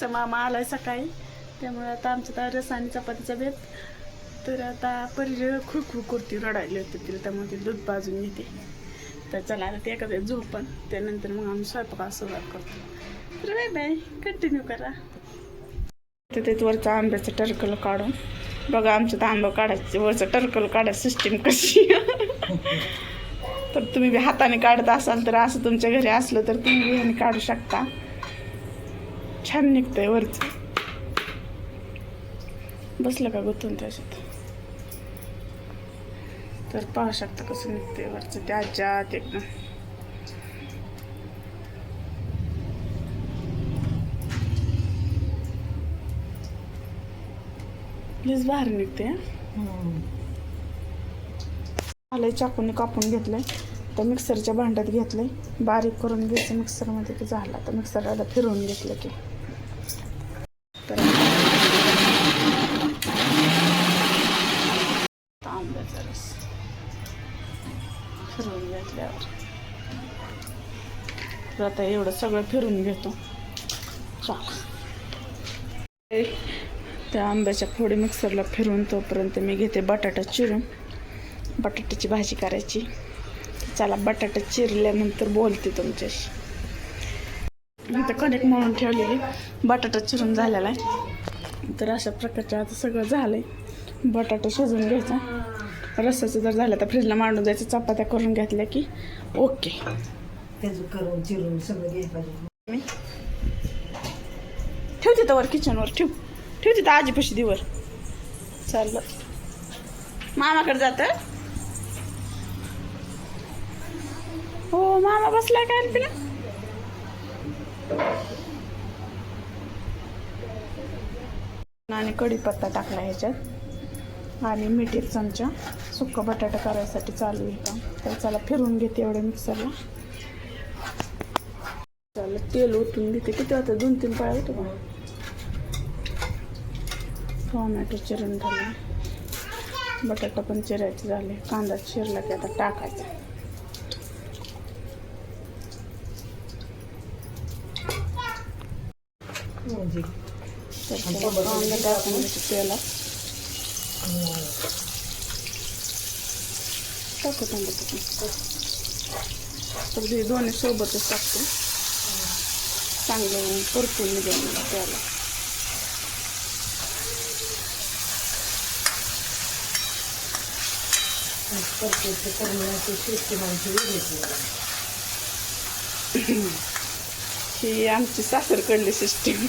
चा मामा आलाय सकाळी. त्यामुळे आता आमचं तर रस आणि चपातीचा बेत. तर आता परी खुळखुळ कुर्ती रडायली होती तिला. त्यामुळे ती दूध भाजून घेते. तर चला आता ते एखाद्या झोपण त्यानंतर मग आम्ही स्वयंपाकाला सुरुवात करतो. तर बाय बाय कंटिन्यू करा. तर ते वरचं आंब्याचं टरकल काढून. बघा आमचं तर आंबा काढायचं. वरचं टरकल काढायचं सिस्टीम कशी. तर तुम्ही बी हाताने काढत असाल तर असं तुमच्या घरी असलं तर तुम्ही काढू शकता. छान निघतंय वरचं. बसलं का गुतून त्याच्यात? तर पाहू शकता कसं निघतंय वरचं. त्याच्यात एकदम प्लीज बाहेर निघते आलंय चाकूने कापून घेतलंय. तर मिक्सरच्या भांड्यात घेतलंय. बारीक करून घ्यायचं मिक्सरमध्ये की झाला. तर मिक्सरला फिरवून घेतलं की. फिरवून घेतल्यावर. तर आता एवढं सगळं फिरून घेतो. चाल. त्या आंब्याच्या फोडी मिक्सरला फिरून तोपर्यंत मी घेते बटाटा चिरून. बटाट्याची भाजी करायची. चला बटाटा चिरल्यानंतर बोलते तुमच्याशी. आता कणिक म्हणून ठेवलेली. बटाटा चिरून झालेला आहे. तर अशा प्रकारचं आता सगळं झालंय. बटाटा शिजवून घ्यायचा. रस्साचं जर झालं तर फ्रीजला मांडून द्यायचं चपात्या करून घेतल्या की ओके त्याचं करून चिरून सगळं घ्यायला पाहिजे. मी ठेव तिथं वर किचनवर ठेव ठेव तिथं आजीपाशी दिवर. चाललं. मामाकडे जात? हो मामा बसलाय काय तिला आणि कढीपत्ता टाकला ह्याच्यात. आणि मीठ एक चमचा. सुक्का बटाटा करायसाठी चालू आहे का तर चला फिरून घेते एवढे मिक्सरला. चालेल तेल ओतून घेते. किती होतं दोन तीन पाय होतो का टोमॅटो चिरून झाला. बटाटा पण चिरायचे झाले. कांदा चिरला की आता टाकायचा. तर कांदा टाकून तेलात. टाकू टोमॅटो पण हे दोन्ही सोबतच टाकतो चांगलं परतून निघेल त्याला परत करण्याची सिस्टमांची वेगळी ही आमची सासरकडली सिस्टीम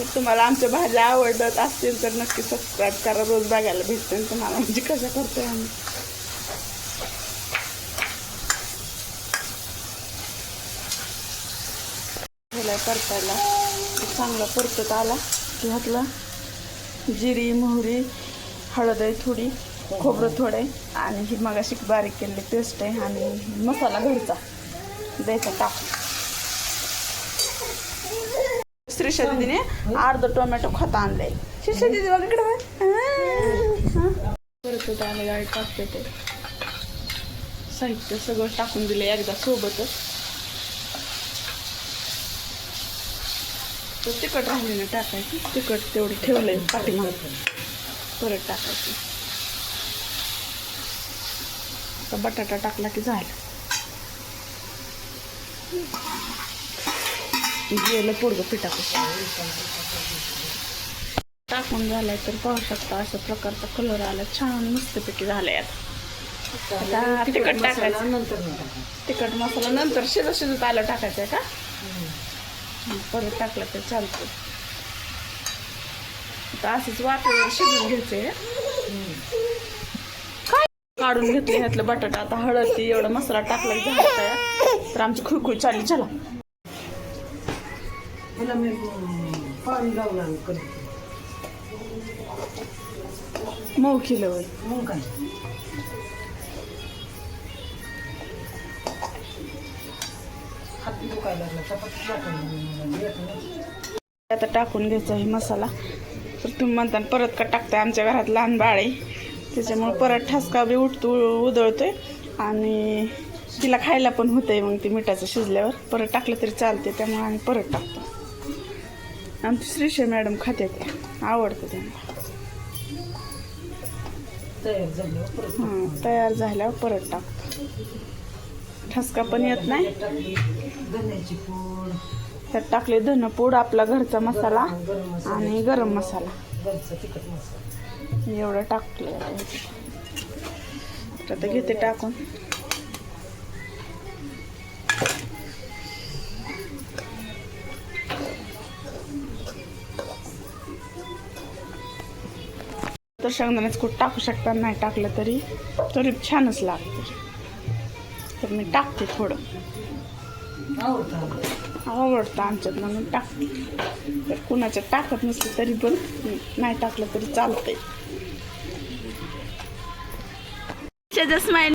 तर तुम्हाला आमच्या भाज्या आवडत असतील तर नक्की सबस्क्राईब करा. रोज बघायला भेटते तुम्हाला. म्हणजे कसं करतोय आम्ही. ठेवलाय परतायला. चांगला परतत आला. की घातला. जिरी मोहरी हळद आहे थोडी. खोबरं थोडं आहे. आणि ही मगाशी बारीक केलेली पेस्ट आहे आणि मसाला घरचा. द्यायचा टाक. श्रीषा दिदीने अर्ध टोमॅटो खत आणलंय. श्रीषा दिदी बघ इकडे बघ. गाडी टाकते ते. साहित्य सगळं टाकून दिलं एकदा सोबतच. तर तिखट राहिली ना टाकायची. तिखट तेवढं ठेवलंय पाठीमाग. परत टाकायची. आता बटाटा टाकला की झालं. गेलं पोडगं पिठापासून टाकून झालाय तर पाहू शकता अशा प्रकारचा कलर आला. छान मस्तपैकी झालाय आता. आता तिखट टाकायचं. नंतर. तिखट मसाला नंतर शिजत शिजत आलं टाकायचं आहे का परत टाकलं तर चालतं आता असंच वाफेवर शिजून घ्यायचे काढून घेतले ह्यातलं बटाटा. आता हळद एवढा मसाला टाकला झालं तर आमची खुळखुळ चालली. चला. ह्याला मी पाणी लावून करते मऊ केलं मग काय हात दुखायला लागला चपाती टाकायला आता टाकून घ्यायचा आहे मसाला. तर तुम्ही म्हणता परत का टाकताय? आमच्या घरात लहान बाळ आहे. त्याच्यामुळं परत ठसका बी उठतो उधळतोय. आणि तिला खायला पण होतंय मग ते मिठाचं शिजल्यावर. परत टाकलं तरी चालते त्यामुळे आम्ही परत टाकतो. आमची श्रीशय मॅडम खाते ते आवडतं त्यांना. तयार झाल्यावर परत हां तयार झाल्यावर परत टाकतो ठसका पण येत नाही. पूड. त्यात टाकले धनपूड आपला घरचा मसाला आणि गरम मसाला. एवढं टाकलं तर आता घेते टाकून. तर शेंगदाण्याचं कूट टाकू शकता नाही टाकलं तरी. तरी छानच लागते. तर मी टाकते थोडं. आवडतं आवडतं आमच्यात म्हणून टाकते. तर कुणाच्या टाकत नसलं तरी पण नाही टाकलं तरी चालतंय. स्माईल